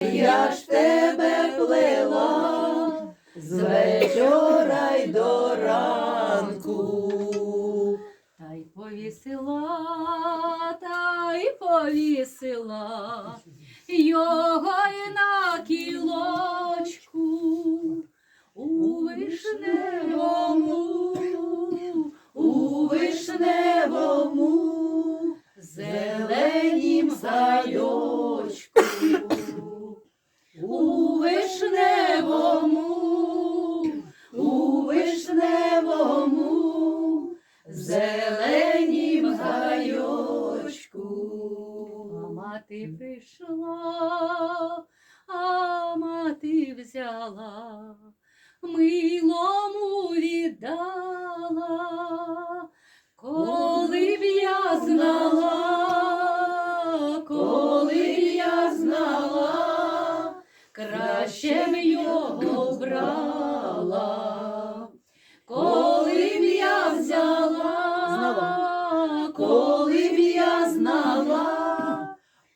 Я ж тебе плела з вечора й до ранку. Та й повісила, та й повісила його й на кілочку у вишневому, у вишневому зеленім садочку. Мати прийшла, а мати взяла, милому віддала, коли б я знала, коли б я знала, краще б його брала. Коли б я взяла, коли б я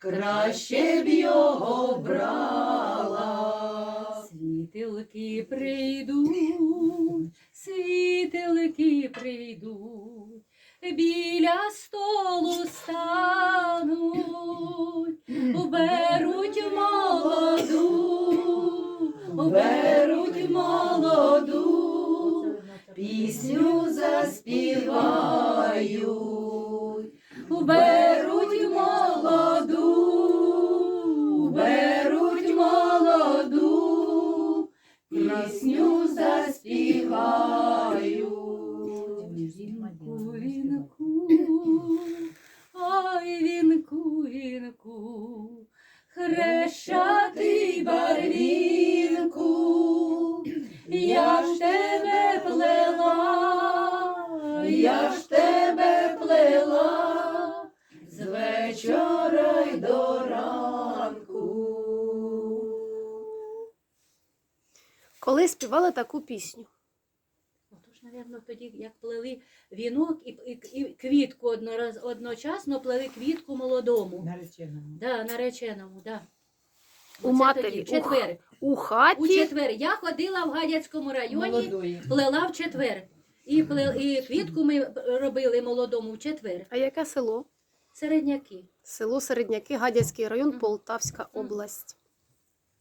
краще б його брала. Світилки прийдуть, світилки прийдуть, біля столу стануть, беруть молоду, беруть молоду, пісню заспівають, пісню заспівають. Вінку, вінку, ой, вінку, вінку, хрещатий барвінку, я ж тебе плела, я ж тебе Коли співали таку пісню? Отож, напевно, тоді, як плели вінок і, і, і квітку однораз, одночасно плели квітку молодому. Нареченому. Да, нареченому, да. У Оце матері, тоді, у четвер. У У четвер. Я ходила в Гадяцькому районі, Молодої. плела в четвер. І, пле- і квітку ми робили молодому в четвер. А яке село? Середняки. Село Середняки, Гадяцький район, Полтавська область.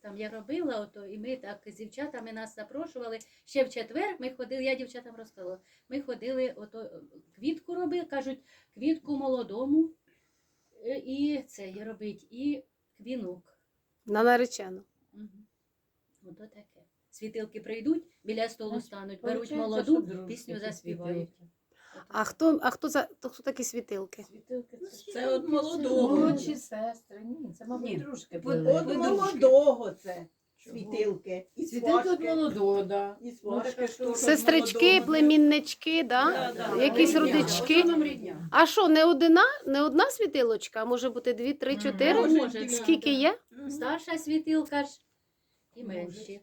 Там я робила, ото, і ми так з дівчатами нас запрошували. Ще в четвер ми ходили, я дівчатам розказала. Ми ходили, ото квітку робили, кажуть, квітку молодому. е, І це і робить, і квінок. На наречену. Угу. Ото таке. Світилки прийдуть, біля столу стануть, беруть молоду, пісню заспівають. А хто, а хто за то хто такі світилки? Світилки Ну, це, Це от молодого. молодші сестри. Ні, це, мабуть, Ні. дружки. От от молодого це світилки. І Світилки від молодого, да. І Ну, що теж Сестрички, молодого. племіннички, да? Да, да, Якісь рідня. родички. А що, не одна, не одна світилочка, а може бути дві, три, чотири? Скільки є? Старша світилка ж і менші.